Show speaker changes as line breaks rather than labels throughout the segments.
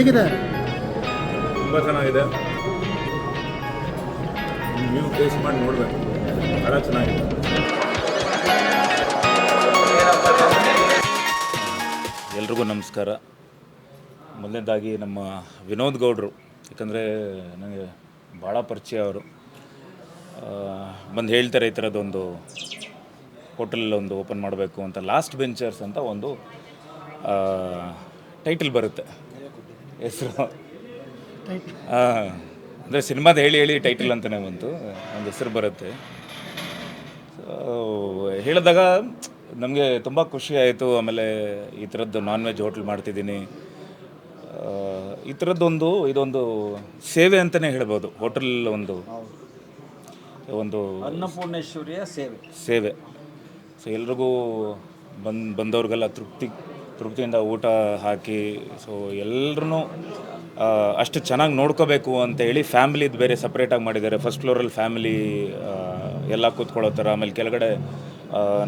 ಹೇಗಿದೆ?
ತುಂಬ ಚೆನ್ನಾಗಿದೆ. ನೀವು ಟೇಸ್ಟ್ ಮಾಡಿ ನೋಡಬೇಕು. ಭಾಳ ಚೆನ್ನಾಗಿದೆ. ಎಲ್ರಿಗೂ ನಮಸ್ಕಾರ. ಮೊದಲನೇದಾಗಿ ನಮ್ಮ ವಿನೋದ್ ಗೌಡ್ರು, ಯಾಕಂದರೆ ನನಗೆ ಭಾಳ ಪರಿಚಯ ಅವರು. ಬಂದು ಹೇಳ್ತಾರೆ ಈ ಥರದ್ದೊಂದು ಹೋಟೆಲ್ ಒಂದು ಓಪನ್ ಮಾಡಬೇಕು ಅಂತ, ಲಾಸ್ಟ್ ಬೆಂಚರ್ಸ್ ಅಂತ ಒಂದು ಟೈಟಲ್ ಬರುತ್ತೆ. ಹೆಸರು. ಅಂದರೆ ಸಿನಿಮಾದ ಹೇಳಿ ಹೇಳಿ ಟೈಟಲ್ ಅಂತಲೇ ಬಂತು. ಒಂದು ಹೆಸರು ಬರುತ್ತೆ. ಸೊ ಹೇಳಿದಾಗ ನಮಗೆ ತುಂಬ ಖುಷಿ ಆಯಿತು. ಆಮೇಲೆ ಈ ಥರದ್ದು ನಾನ್ ವೆಜ್ ಹೋಟ್ಲ್ ಮಾಡ್ತಿದ್ದೀನಿ. ಆ, ಈ ಥರದ್ದೊಂದು ಇದೊಂದು ಸೇವೆ ಅಂತಲೇ ಹೇಳ್ಬೋದು. ಹೋಟೆಲ್ ಒಂದು ಒಂದು
ಅನ್ನಪೂರ್ಣೇಶ್ವರಿಯ ಸೇವೆ.
ಸೇವೆ. ಸೊ ಎಲ್ರಿಗೂ ಬಂದು ಬಂದವ್ರಿಗೆಲ್ಲ ತೃಪ್ತಿ ತೃಪ್ತಿಯಿಂದ ಊಟ ಹಾಕಿ ಸೊ ಎಲ್ಲರೂ ಅಷ್ಟು ಚೆನ್ನಾಗಿ ನೋಡ್ಕೋಬೇಕು ಅಂತ ಹೇಳಿ ಫ್ಯಾಮಿಲಿದು ಬೇರೆ ಸಪ್ರೇಟಾಗಿ ಮಾಡಿದ್ದಾರೆ. ಫಸ್ಟ್ ಫ್ಲೋರಲ್ಲಿ ಫ್ಯಾಮಿಲಿ ಎಲ್ಲ ಕೂತ್ಕೊಳ್ಳೋ ಥರ, ಆಮೇಲೆ ಕೆಳಗಡೆ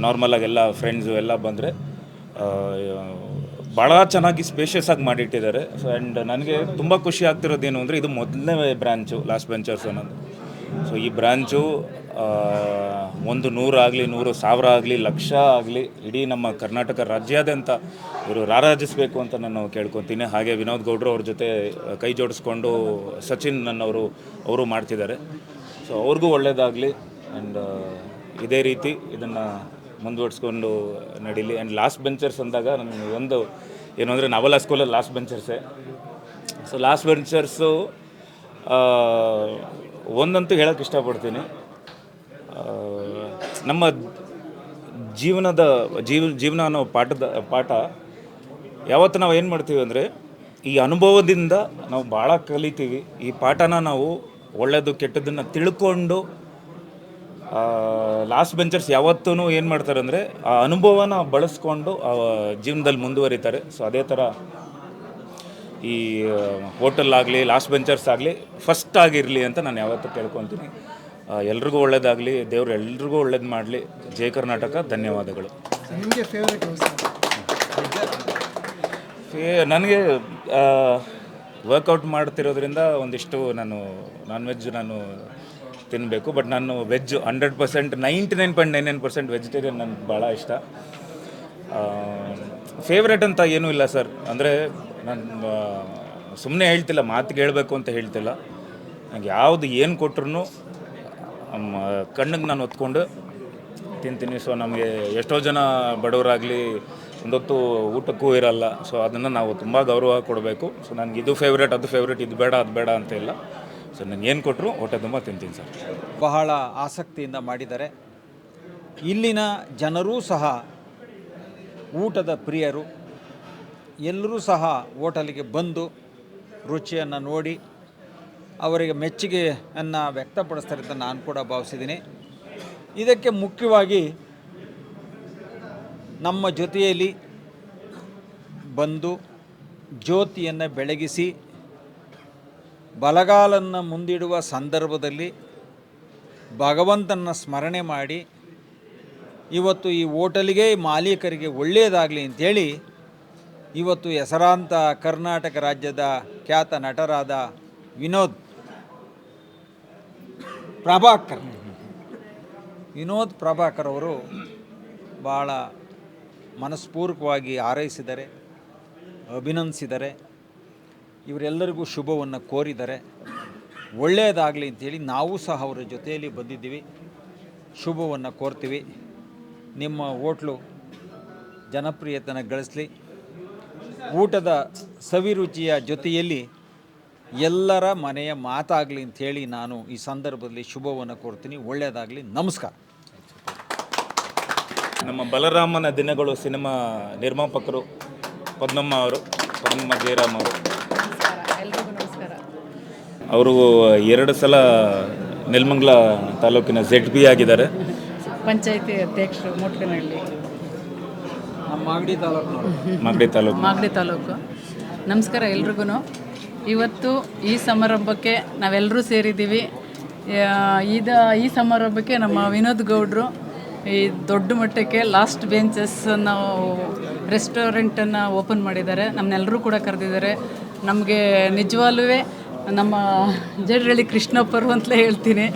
ನಾರ್ಮಲಾಗಿ ಎಲ್ಲ ಫ್ರೆಂಡ್ಸು ಎಲ್ಲ ಬಂದರೆ ಭಾಳ ಚೆನ್ನಾಗಿ ಸ್ಪೇಷಿಯಸ್ ಆಗಿ ಮಾಡಿಟ್ಟಿದ್ದಾರೆ. ಸೊ ಆ್ಯಂಡ್ ನನಗೆ ತುಂಬ ಖುಷಿ ಆಗ್ತಿರೋದೇನು ಅಂದರೆ ಇದು ಮೊದಲನೇ ಬ್ರ್ಯಾಂಚು ಲಾಸ್ಟ್ ಬೆಂಚರ್ಸ್ ಅನ್ನೋದು. ಸೊ ಈ ಬ್ರಾಂಚು ಒಂದು ನೂರಾಗಲಿ ನೂರು ಸಾವಿರ ಆಗಲಿ, ಲಕ್ಷ ಆಗಲಿ, ಇಡೀ ನಮ್ಮ ಕರ್ನಾಟಕ ರಾಜ್ಯಾದ್ಯಂತ ಇವರು ರಾರಾಜಿಸಬೇಕು ಅಂತ ನಾನು ಕೇಳ್ಕೊತೀನಿ. ಹಾಗೆ ವಿನೋದ್ ಗೌಡ್ರು ಅವ್ರ ಜೊತೆ ಕೈ ಜೋಡಿಸ್ಕೊಂಡು ಸಚಿನ್ ನನ್ನವರು, ಅವರು ಮಾಡ್ತಿದ್ದಾರೆ. ಸೊ ಅವ್ರಿಗೂ ಒಳ್ಳೆಯದಾಗಲಿ ಆ್ಯಂಡ್ ಇದೇ ರೀತಿ ಇದನ್ನು ಮುಂದುವರ್ಸ್ಕೊಂಡು ನಡೀಲಿ. ಆ್ಯಂಡ್ ಲಾಸ್ಟ್ ಬೆಂಚರ್ಸ್ ಅಂದಾಗ ನನಗೆ ಒಂದು, ಏನು ಅಂದರೆ ನಾವೆಲ್ಲ ಸ್ಕೂಲಲ್ಲಿ ಲಾಸ್ಟ್ ಬೆಂಚರ್ಸೇ ಸೊ ಲಾಸ್ಟ್ ಬೆಂಚರ್ಸು ಒಂದಂತೂ ಹೇಳೋಕೆ ಇಷ್ಟಪಡ್ತೀನಿ. ನಮ್ಮ ಜೀವನದ, ಜೀವ, ಜೀವನ ಅನ್ನೋ ಪಾಠದ, ಪಾಠ ಯಾವತ್ತು ನಾವು ಏನು ಮಾಡ್ತೀವಿ ಅಂದರೆ, ಈ ಅನುಭವದಿಂದ ನಾವು ಭಾಳ ಕಲಿತೀವಿ. ಈ ಪಾಠನ ನಾವು ಒಳ್ಳೆಯದು ಕೆಟ್ಟದನ್ನು ತಿಳ್ಕೊಂಡು ಲಾಸ್ಟ್ ಬೆಂಚರ್ಸ್ ಯಾವತ್ತೂ ಏನು ಮಾಡ್ತಾರೆ ಅಂದರೆ, ಆ ಅನುಭವನ ಬಳಸ್ಕೊಂಡು ಜೀವನದಲ್ಲಿ ಮುಂದುವರಿತಾರೆ. ಸೊ ಅದೇ ಥರ ಈ ಹೋಟೆಲ್ ಆಗಲಿ ಲಾಸ್ಟ್ ಬೆಂಚರ್ಸ್ ಆಗಲಿ ಫಸ್ಟ್ ಆಗಿರಲಿ ಅಂತ ನಾನು ಯಾವತ್ತೂ ಕೇಳ್ಕೊತೀನಿ. ಎಲ್ರಿಗೂ ಒಳ್ಳೇದಾಗಲಿ ದೇವ್ರು ಎಲ್ರಿಗೂ ಒಳ್ಳೇದು ಮಾಡಲಿ. ಜಯ ಕರ್ನಾಟಕ ಧನ್ಯವಾದಗಳು. ನನಗೆ ವರ್ಕೌಟ್ ಮಾಡ್ತಿರೋದ್ರಿಂದ ಒಂದಿಷ್ಟು ನಾನು ನಾನ್ ವೆಜ್ ನಾನು ತಿನ್ನಬೇಕು ಬಟ್ ನಾನು veg hundred percent ninety nine point nine nine percent vegetarian ನನಗೆ ಭಾಳ ಇಷ್ಟ. ಫೇವ್ರೇಟ್ ಅಂತ ಏನೂ ಇಲ್ಲ ಸರ್. ಅಂದರೆ ನಾನು ಸುಮ್ಮನೆ ಹೇಳ್ತಿಲ್ಲ, ಮಾತಿಗೆ ಹೇಳಬೇಕು ಅಂತ ಹೇಳ್ತಿಲ್ಲ. ನನಗೆ ಯಾವುದು ಏನು ಕೊಟ್ರು ಕಣ್ಣಿಗೆ ನಾನು ಹೊತ್ಕೊಂಡು ತಿಂತೀನಿ. ಸೊ ನಮಗೆ ಎಷ್ಟೋ ಜನ ಬಡವರಾಗಲಿ, ಒಂದೊತ್ತು ಊಟಕ್ಕೂ ಇರಲ್ಲ. ಸೊ ಅದನ್ನು ನಾವು ತುಂಬ ಗೌರವ ಕೊಡಬೇಕು. ಸೊ ನನಗೆ ಇದು ಫೇವ್ರೇಟ್ ಅದು ಫೇವ್ರೇಟ್ ಇದು ಬೇಡ, ಅದು ಬೇಡ ಅಂತ ಇಲ್ಲ. ಸೊ ನನಗೆ ಏನು ಕೊಟ್ಟರು ಹೊಟ್ಟೆ ತುಂಬ ತಿಂತೀನಿ ಸರ್.
ಬಹಳ ಆಸಕ್ತಿಯಿಂದ ಮಾಡಿದ್ದಾರೆ. ಇಲ್ಲಿನ ಜನರೂ ಸಹ ಊಟದ ಪ್ರಿಯರು. ಎಲ್ಲರೂ ಸಹ ಓಟಲಿಗೆ ಬಂದು ರುಚಿಯನ್ನು ನೋಡಿ, ಅವರಿಗೆ ಮೆಚ್ಚುಗೆಯನ್ನು ವ್ಯಕ್ತಪಡಿಸ್ತಾರೆ ಅಂತ ನಾನು ಕೂಡ ಭಾವಿಸಿದ್ದೀನಿ. ಇದಕ್ಕೆ ಮುಖ್ಯವಾಗಿ ನಮ್ಮ ಜೊತೆಯಲ್ಲಿ ಬಂದು ಜ್ಯೋತಿಯನ್ನು ಬೆಳಗಿಸಿ, ಬಲಗಾಲನ್ನು ಮುಂದಿಡುವ ಸಂದರ್ಭದಲ್ಲಿ ಭಗವಂತನ ಸ್ಮರಣೆ ಮಾಡಿ, ಇವತ್ತು ಈ ಹೋಟೆಲಿಗೆ ಮಾಲೀಕರಿಗೆ ಒಳ್ಳೆಯದಾಗಲಿ ಅಂಥೇಳಿ ಇವತ್ತು ಹೆಸರಾಂತ ಕರ್ನಾಟಕ ರಾಜ್ಯದ ಖ್ಯಾತ ನಟರಾದ ವಿನೋದ್. ಪ್ರಭಾಕರ್. ವಿನೋದ್ ಪ್ರಭಾಕರ್ ಅವರು ಭಾಳ ಮನಸ್ಪೂರ್ವಕವಾಗಿ ಹಾರೈಸಿದರೆ, ಅಭಿನಂದಿಸಿದರೆ, ಇವರೆಲ್ಲರಿಗೂ ಶುಭವನ್ನು ಕೋರಿದರೆ, ಒಳ್ಳೆಯದಾಗಲಿ ಅಂತೇಳಿ ನಾವು ಸಹ ಅವರ ಜೊತೆಯಲ್ಲಿ ಬಂದಿದ್ದೀವಿ. ಶುಭವನ್ನು ಕೋರ್ತೀವಿ. ನಿಮ್ಮ ಹೋಟ್ಲು ಜನಪ್ರಿಯತನ ಗಳಿಸಲಿ. ಊಟದ ಸವಿರುಚಿಯ ಜೊತೆಯಲ್ಲಿ ಎಲ್ಲರ ಮನೆಯ ಮಾತಾಗಲಿ ಅಂಥೇಳಿ ನಾನು ಈ ಸಂದರ್ಭದಲ್ಲಿ ಶುಭವನ್ನು ಕೋರ್ತೀನಿ. ಒಳ್ಳೆಯದಾಗಲಿ. ನಮಸ್ಕಾರ.
ನಮ್ಮ ಬಲರಾಮನ ದಿನಗಳು ಸಿನಿಮಾ ನಿರ್ಮಾಪಕರು ಪದ್ಮಮ್ಮ ಅವರು ಪದ್ಮಮ್ಮ ಜಯರಾಮ್ ಅವರು. ಅವರು ಎರಡು ಸಲ ನೆಲಮಂಗಲ ತಾಲೂಕಿನ ಜೆಡ್ ಬಿ ಆಗಿದ್ದಾರೆ.
ಪಂಚಾಯತಿ ಅಧ್ಯಕ್ಷರು ಮುಟ್ಕನಹಳ್ಳಿ.
ಮಾಗಡಿ ತಾಲೂಕು
ಮಾಗಡಿ ತಾಲೂಕು.
ಮಾಗಡಿ ತಾಲೂಕು. ನಮಸ್ಕಾರ ಎಲ್ರಿಗೂ ಇವತ್ತು ಈ ಸಮಾರಂಭಕ್ಕೆ ನಾವೆಲ್ಲರೂ ಸೇರಿದ್ದೀವಿ. ಇದ ಈ ಸಮಾರಂಭಕ್ಕೆ ನಮ್ಮ ವಿನೋದ್ ಗೌಡ್ರು ಈ ದೊಡ್ಡ ಮಟ್ಟಕ್ಕೆ ಲಾಸ್ಟ್ ಬೆಂಚಸ್ಸನ್ನು ರೆಸ್ಟೋರೆಂಟನ್ನು ಓಪನ್ ಮಾಡಿದ್ದಾರೆ. ನಮ್ಮನ್ನೆಲ್ಲರೂ ಕೂಡ ಕರೆದಿದ್ದಾರೆ. ನಮಗೆ ನಿಜವಾಗ್ಲೂ ನಮ್ಮ ಜಡ್ರಳ್ಳಿ ಕೃಷ್ಣಪ್ಪರು ಅಂತಲೇ ಹೇಳ್ತೀನಿ.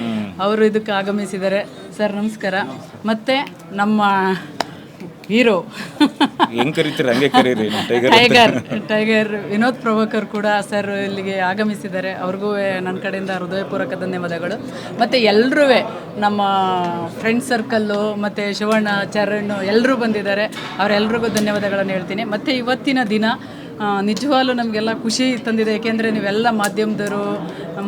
ಅವರು ಇದಕ್ಕೆ ಆಗಮಿಸಿದ್ದಾರೆ. ಸರ್ ನಮಸ್ಕಾರ. ಮತ್ತು ನಮ್ಮ ಹೀರೋ.
ಹೆಂಗ್ ಕರಿತೀರ? ಹಂಗೆ ಕರೀರಿ tiger
tiger tiger Vinod Prabhakar ಕೂಡ ಸರ್ ಇಲ್ಲಿಗೆ ಆಗಮಿಸಿದ್ದಾರೆ. ಅವ್ರಿಗೂ ನನ್ನ ಕಡೆಯಿಂದ ಹೃದಯಪೂರ್ವಕ ಧನ್ಯವಾದಗಳು. ಮತ್ತು ಎಲ್ಲರೂ ನಮ್ಮ ಫ್ರೆಂಡ್ ಸರ್ಕಲ್ಲು ಮತ್ತು ಶಿವಣ್ಣ ಚರಣ್ ಎಲ್ಲರೂ ಬಂದಿದ್ದಾರೆ. ಅವರೆಲ್ರಿಗೂ ಧನ್ಯವಾದಗಳನ್ನು ಹೇಳ್ತೀನಿ. ಮತ್ತು ಇವತ್ತಿನ ದಿನ ನಿಜವಾಗ್ಲೂ ನಮಗೆಲ್ಲ ಖುಷಿ ತಂದಿದೆ. ಏಕೆಂದರೆ ನೀವೆಲ್ಲ ಮಾಧ್ಯಮದವರು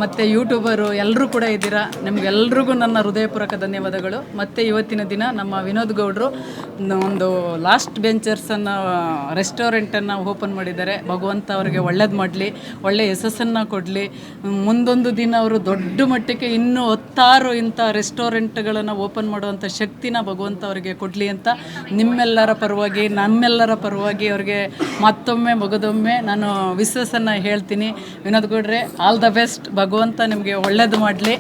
ಮತ್ತು ಯೂಟ್ಯೂಬರು ಎಲ್ಲರೂ ಕೂಡ ಇದ್ದೀರಾ? ನಿಮಗೆಲ್ರಿಗೂ ನನ್ನ ಹೃದಯಪೂರ್ವಕ ಧನ್ಯವಾದಗಳು. ಮತ್ತು ಇವತ್ತಿನ ದಿನ ನಮ್ಮ ವಿನೋದ್ ಗೌಡರು ಒಂದು ಲಾಸ್ಟ್ ಬೆಂಚರ್ಸನ್ನು ರೆಸ್ಟೋರೆಂಟನ್ನು ಓಪನ್ ಮಾಡಿದ್ದಾರೆ. ಭಗವಂತ ಅವರಿಗೆ ಒಳ್ಳೇದು ಮಾಡಲಿ, ಒಳ್ಳೆ ಯಶಸ್ಸನ್ನು ಕೊಡಲಿ. ಮುಂದೊಂದು ದಿನ ಅವರು ದೊಡ್ಡ ಮಟ್ಟಕ್ಕೆ ಇನ್ನೂ ಹತ್ತಾರು ಇಂಥ ರೆಸ್ಟೋರೆಂಟ್ಗಳನ್ನು ಓಪನ್ ಮಾಡುವಂಥ ಶಕ್ತಿನ ಭಗವಂತ ಅವರಿಗೆ ಕೊಡಲಿ ಅಂತ ನಿಮ್ಮೆಲ್ಲರ ಪರವಾಗಿ, ನಮ್ಮೆಲ್ಲರ ಪರವಾಗಿ ಅವರಿಗೆ ಮತ್ತೊಮ್ಮೆ, ಮಗದೊಮ್ಮೆ ನಾನು ವಿಶ್ವಾಸನ ಹೇಳ್ತೀನಿ. ವಿನೋದ್ ಗೌಡ್ರೆ ಆಲ್ ದ ಬೆಸ್ಟ್ ಭಗವಂತ ನಿಮಗೆ ಒಳ್ಳೇದು ಮಾಡಲಿ.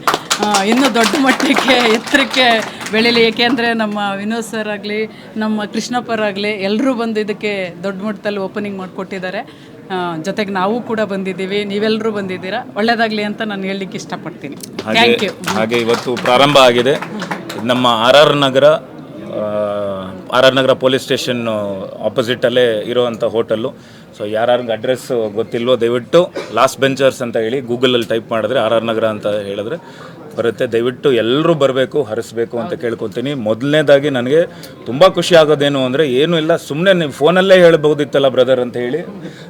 ಇನ್ನೂ ದೊಡ್ಡ ಮಟ್ಟಕ್ಕೆ ಎತ್ತರಕ್ಕೆ ಬೆಳೀಲಿ. ಏಕೆಂದರೆ ನಮ್ಮ ವಿನೋದ್ ಸರ್ ಆಗಲಿ ನಮ್ಮ ಕೃಷ್ಣಪ್ಪರಾಗಲಿ ಎಲ್ಲರೂ ಬಂದು ಇದಕ್ಕೆ ದೊಡ್ಡ ಮಟ್ಟದಲ್ಲಿ ಓಪನಿಂಗ್ ಮಾಡಿಕೊಟ್ಟಿದ್ದಾರೆ. ಜೊತೆಗೆ ನಾವು ಕೂಡ ಬಂದಿದ್ದೀವಿ. ನೀವೆಲ್ಲರೂ ಬಂದಿದ್ದೀರಾ? ಒಳ್ಳೇದಾಗಲಿ ಅಂತ ನಾನು ಹೇಳಲಿಕ್ಕೆ ಇಷ್ಟಪಡ್ತೀನಿ.
ಹಾಗೆ
ಥ್ಯಾಂಕ್ ಯು
ಹಾಗೆ ಇವತ್ತು ಪ್ರಾರಂಭ ಆಗಿದೆ. ನಮ್ಮ R R Nagar R R Nagar police station ಆಪೋಸಿಟಲ್ಲೇ ಇರುವಂಥ ಹೋಟೆಲ್ಲು. ಸೊ ಯಾರ್ಯಾರಿಗೆ ಅಡ್ರೆಸ್ ಗೊತ್ತಿಲ್ವೋ ದಯವಿಟ್ಟು ಲಾಸ್ಟ್ ಬೆಂಚರ್ಸ್ ಅಂತ ಹೇಳಿ ಗೂಗಲಲ್ಲಿ ಟೈಪ್ ಮಾಡಿದ್ರೆ ಆರ್ ಆರ್ ನಗರ ಅಂತ ಹೇಳಿದ್ರೆ ಬರುತ್ತೆ. ದಯವಿಟ್ಟು ಎಲ್ಲರೂ ಬರಬೇಕು, ಹರಿಸ್ಬೇಕು ಅಂತ ಕೇಳ್ಕೊತೀನಿ. ಮೊದಲನೇದಾಗಿ ನನಗೆ ತುಂಬ ಖುಷಿ ಆಗೋದೇನು ಅಂದರೆ ಏನೂ ಇಲ್ಲ ಸುಮ್ಮನೆ ನೀವು ಫೋನಲ್ಲೇ ಹೇಳ್ಬೋದಿತ್ತಲ್ಲ ಬ್ರದರ್ ಅಂತ ಹೇಳಿ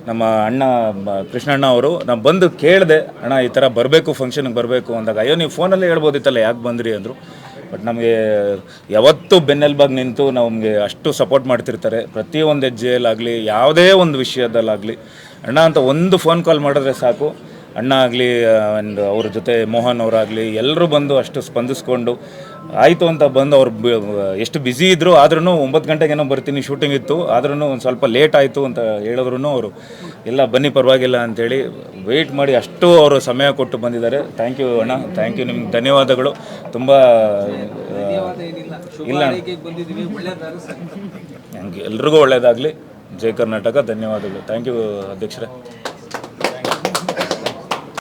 ನಮ್ಮ ಅಣ್ಣ ಕೃಷ್ಣಣ್ಣ ಅವರು, ನಾನು ಬಂದು ಕೇಳಿದೆ, ಅಣ್ಣ, ಈ ಥರ ಬರಬೇಕು ಫಂಕ್ಷನ್ಗೆ ಬರಬೇಕು ಅಂದಾಗ, ಅಯ್ಯೋ, ನೀವು ಫೋನಲ್ಲೇ ಹೇಳ್ಬೋದಿತ್ತಲ್ಲ, ಯಾಕೆ ಬಂದ್ರಿ? ಅಂದರು. ಬಟ್ ನಮಗೆ ಯಾವತ್ತೂ ಬೆನ್ನೆಲ್ಬಾಗಿ ನಿಂತು ನಮಗೆ ಅಷ್ಟು ಸಪೋರ್ಟ್ ಮಾಡ್ತಿರ್ತಾರೆ. ಪ್ರತಿಯೊಂದು ಹೆಜ್ಜೆಯಲ್ಲಾಗಲಿ, ಯಾವುದೇ ಒಂದು ವಿಷಯದಲ್ಲಾಗಲಿ. ಅಣ್ಣ ಅಂತ ಒಂದು ಫೋನ್ ಕಾಲ್ ಮಾಡಿದ್ರೆ ಸಾಕು. ಅಣ್ಣ ಆಗಲಿ ಆ್ಯಂಡ್ ಅವ್ರ ಜೊತೆ ಮೋಹನ್ ಅವರಾಗಲಿ ಎಲ್ಲರೂ ಬಂದು ಅಷ್ಟು ಸ್ಪಂದಿಸ್ಕೊಂಡು ಆಯಿತು ಅಂತ ಬಂದು ಅವ್ರು ಎಷ್ಟು ಬ್ಯುಸಿ ಇದ್ದರು ಆದ್ರೂ ಒಂಬತ್ತು ಗಂಟೆಗೇನೋ ಬರ್ತೀನಿ ಶೂಟಿಂಗ್ ಇತ್ತು ಆದ್ರೂ ಒಂದು ಸ್ವಲ್ಪ ಲೇಟ್ ಆಯಿತು ಅಂತ ಹೇಳಿದ್ರು ಅವರು ಎಲ್ಲ ಬನ್ನಿ, ಪರವಾಗಿಲ್ಲ ಅಂಥೇಳಿ ವೆಯ್ಟ್ ಮಾಡಿ ಅಷ್ಟು ಅವರು ಸಮಯ ಕೊಟ್ಟು ಬಂದಿದ್ದಾರೆ. ಥ್ಯಾಂಕ್ ಯು ಅಣ್ಣ ಥ್ಯಾಂಕ್ ಯು ನಿಮ್ಗೆ ಧನ್ಯವಾದಗಳು. ತುಂಬ ಇಲ್ಲ. ಹಂಗೆ ಎಲ್ರಿಗೂ ಒಳ್ಳೆಯದಾಗಲಿ ಜೈ ಕರ್ನಾಟಕ, ಧನ್ಯವಾದಗಳು. ಥ್ಯಾಂಕ್ ಯು ಅಧ್ಯಕ್ಷರೇ.